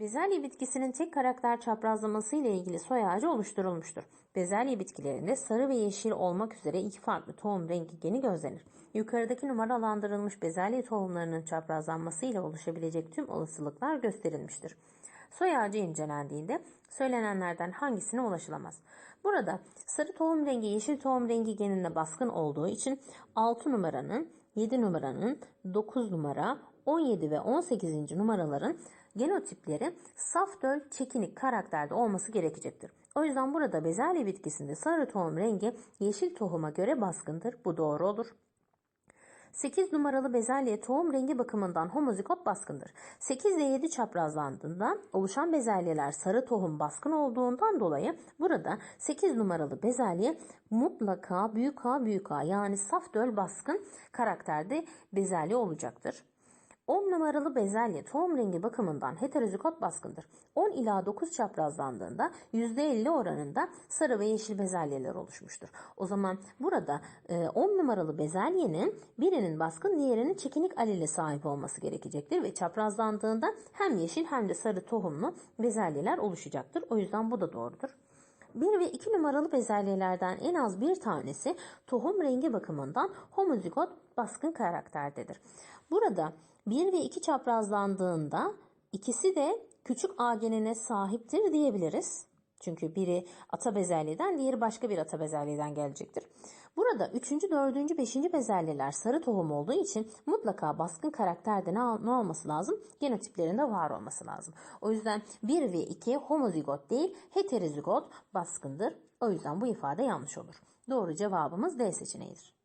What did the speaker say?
Bezelye bitkisinin tek karakter çaprazlaması ile ilgili soy ağacı oluşturulmuştur. Bezelye bitkilerinde sarı ve yeşil olmak üzere iki farklı tohum rengi geni gözlenir. Yukarıdaki numaralandırılmış bezelye tohumlarının çaprazlanması ile oluşabilecek tüm olasılıklar gösterilmiştir. Soy ağacı incelendiğinde söylenenlerden hangisine ulaşılamaz? Burada sarı tohum rengi yeşil tohum rengi genine baskın olduğu için 6 numaranın, 7 numaranın, 9 numara, 17 ve 18. numaraların genotipleri saf döl çekinik karakterde olması gerekecektir. O yüzden burada bezelye bitkisinde sarı tohum rengi yeşil tohuma göre baskındır. Bu doğru olur. 8 numaralı bezelye tohum rengi bakımından homozigot baskındır. 8 ile 7 çaprazlandığında oluşan bezelyeler sarı tohum baskın olduğundan dolayı burada 8 numaralı bezelye mutlaka büyük A büyük A yani saf döl baskın karakterde bezelye olacaktır. 10 numaralı bezelye tohum rengi bakımından heterozigot baskındır. 10 ila 9 çaprazlandığında %50 oranında sarı ve yeşil bezelyeler oluşmuştur. O zaman burada e, 10 numaralı bezelyenin birinin baskın diğerinin çekinik alele sahip olması gerekecektir ve çaprazlandığında hem yeşil hem de sarı tohumlu bezelyeler oluşacaktır. O yüzden bu da doğrudur. 1 ve 2 numaralı bezelyelerden en az bir tanesi tohum rengi bakımından homozigot baskın karakterdedir. Burada 1 ve 2 çaprazlandığında ikisi de küçük A genine sahiptir diyebiliriz. Çünkü biri ata bezelyeden, diğeri başka bir ata bezelyeden gelecektir. Burada 3. 4. 5. bezelyeler sarı tohum olduğu için mutlaka baskın karakterde ne, olması lazım? Genotiplerinde var olması lazım. O yüzden 1 ve 2 homozigot değil heterozigot baskındır. O yüzden bu ifade yanlış olur. Doğru cevabımız D seçeneğidir.